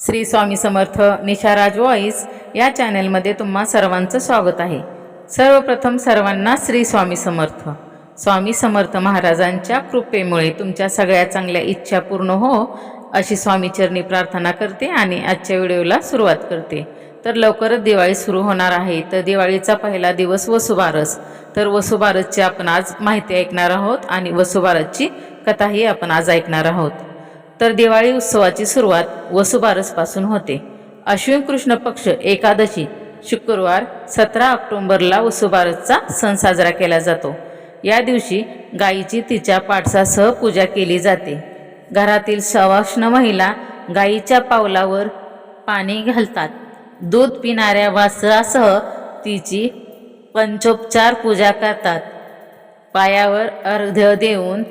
Shri Swami Samarth निशाराज voice या चॅनेलमध्ये तुम्हा सर्वांचं स्वागत आहे. सर्वप्रथम सर्वांना श्री स्वामी समर्थ. स्वामी समर्थ महाराजांच्या कृपेमुळे तुमच्या सगळ्या चांगल्या इच्छा पूर्ण हो अशी स्वामीचरणी प्रार्थना करते आणि आजच्या व्हिडिओला सुरुवात करते. तर लवकरच दिवाळी सुरू होणार आहे. तर दिवाळीचा पहिला दिवस वसुबारस. तर वसुबारसची आपण आज माहिती ऐकणार आहोत आणि वसुबारसची कथाही आपण आज ऐकणार आहोत. तर दिवाळी उत्सवाची सुरुवात वसुबारसपासून होते. अश्विन कृष्ण पक्ष एकादशी शुक्रवार सतरा ऑक्टोंबरला वसुबारसचा सण साजरा केला जातो. या दिवशी गायीची तिच्या पाठसासह पूजा केली जाते. घरातील सवाष्ण महिला गायीच्या पावलावर पाणी घालतात. दूध पिणाऱ्या वासरासह तिची पंचोपचार पूजा करतात. पायावर अर्ध्य देऊन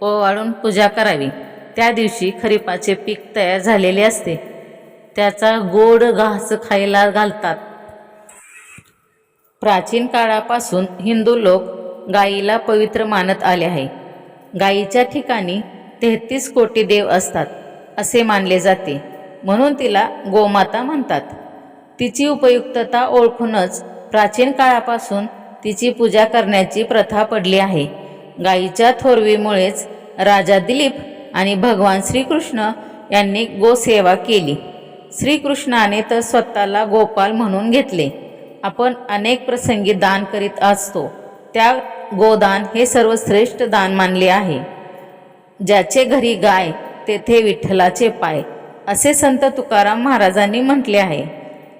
ओवाळून पूजा करावी. त्या दिवशी खरीपाचे पीक तयार झालेले असते. त्याचा गोड घास खायला घालतात. प्राचीन काळापासून हिंदू लोक गायीला पवित्र मानत आले आहे. गायीच्या ठिकाणी तेहतीस कोटी देव असतात असे मानले जाते. म्हणून तिला गोमाता म्हणतात. तिची उपयुक्तता ओळखूनच प्राचीन काळापासून तिची पूजा करण्याची प्रथा पडली आहे. गायीच्या थोरवीमुळेच राजा दिलीप आणि भगवान श्रीकृष्ण यांनी गोसेवा केली. श्रीकृष्णाने तर स्वतःला गोपाल म्हणून घेतले. आपण अनेक प्रसंगी दान करीत असतो. त्या गोदान हे सर्वश्रेष्ठ दान मानले आहे. ज्याचे घरी गाय तेथे विठ्ठलाचे पाय असे संत तुकाराम महाराजांनी म्हटले आहे.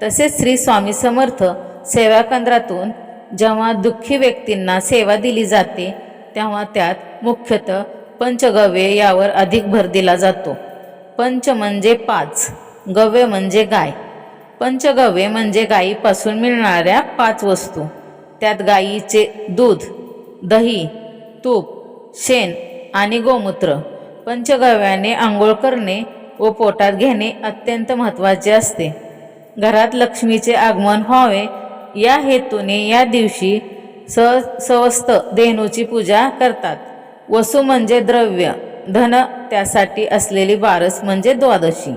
तसेच श्री स्वामी समर्थ सेवा केंद्रातून जेव्हा दुःखी व्यक्तींना सेवा दिली जाते तेव्हा त्यात मुख्यतः पंचगव्य यावर अधिक भर दिला जातो. पंच म्हणजे पाच गव्य म्हणजे गाय. पंचगव्य म्हणजे गायीपासून मिळणाऱ्या पाच वस्तू. त्यात गायीचे दूध दही तूप शेण आणि गोमूत्र. पंचगव्याने आंघोळ करणे व पोटात घेणे अत्यंत महत्त्वाचे असते. घरात लक्ष्मीचे आगमन व्हावे या हेतूने या दिवशी स सवस्त धेनूची पूजा करतात. वसू म्हणजे द्रव्य धन त्यासाठी असलेली बारस म्हणजे द्वादशी.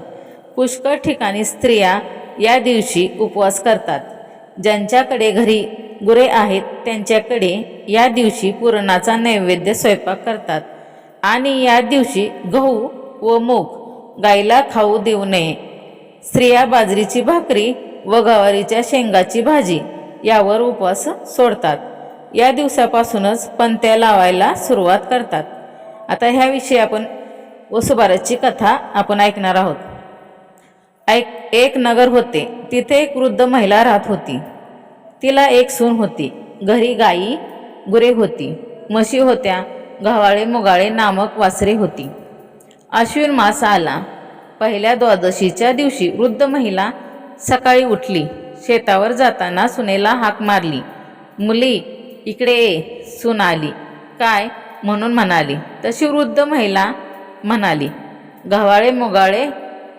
पुष्कळ ठिकाणी स्त्रिया या दिवशी उपवास करतात. ज्यांच्याकडे घरी गुरे आहेत त्यांच्याकडे या दिवशी पुरणाचा नैवेद्य स्वयंपाक करतात. आणि या दिवशी गहू व मूग गाईला खाऊ देऊ नये. स्त्रिया बाजरीची भाकरी व गवारीच्या शेंगाची भाजी यावर उपवास सोडतात. या दिवसापासूनच पंत्या लावायला सुरुवात करतात. आता ह्याविषयी आपण वसुबाराची कथा आपण ऐकणार आहोत. ऐक एक नगर होते तिथे एक वृद्ध महिला राहत होती. तिला एक सून होती. घरी गाई गुरे होती. म्हशी होत्या गव्हाळे मुगाळे नामक वासरे होती. अश्विन मास आला. पहिल्या द्वादशीच्या दिवशी वृद्ध महिला सकाळी उठली. शेतावर जाताना सुनेला हाक मारली. मुली इकडे ये सून आली काय? म्हणून म्हणाली. तशी वृद्ध महिला म्हणाली. गव्हाळे मुगाळे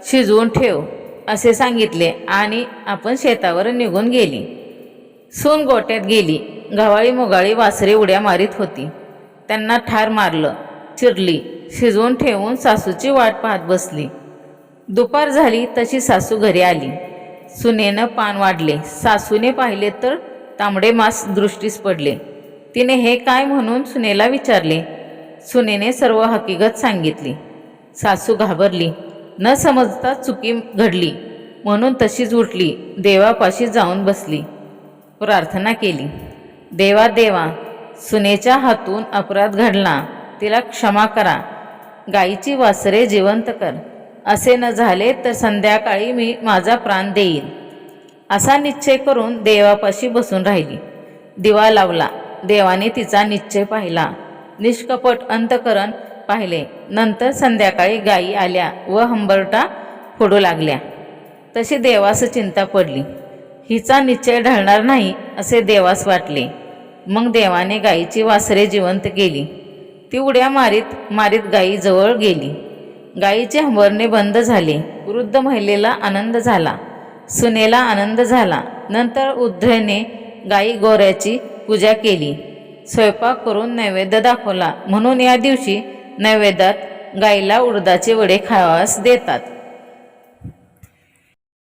शिजवून ठेव असे सांगितले आणि आपण शेतावर निघून गेली. सून गोट्यात गेली. गव्हाळी मुगाळी वासरे उड्या मारीत होती. त्यांना ठार मारलं चिरली शिजवून ठेवून सासूची वाट पाहत बसली. दुपार झाली तशी सासू घरी आली. सुनेनं पान वाढले. सासूने पाहिले तर तांबडे मांस दृष्टीस पडले. तिने हे काय म्हणून सुनेला विचारले? सुनेने सर्व हकीकत सांगितली. सासू घाबरली. न समजता चुकी घडली. म्हणून तशीच उठली. देवापाशी जाऊन बसली. प्रार्थना केली. देवा देवा सुनेच्या हातून अपराध घडला. तिला क्षमा करा. गाईची वासरे जिवंत कर. असे न झाले तर संध्याकाळी मी माझा प्राण देईन. असा निश्चय करून देवापाशी बसून राहिली. दिवा लावला. देवाने तिचा निश्चय पाहिला. निष्कपट अंतकरण पाहिले. नंतर संध्याकाळी गायी आल्या व हंबरटा फोडू लागल्या. तशी देवास चिंता पडली. हिचा निश्चय ढळणार नाही असे देवास वाटले. मग देवाने गायीची वासरे जिवंत केली. ती उड्या मारीत मारीत गायी जवळ गेली. गायीचे हंबरणे बंद झाले. वृद्ध महिलेला आनंद झाला. सुनेला आनंद झाला. नंतर उद्धयने गाई गोऱ्याची पूजा केली. स्वयंपाक करून नैवेद्य दाखवला. म्हणून या दिवशी नैवेद्यात गाईला उडदाचे वडे खावास देतात.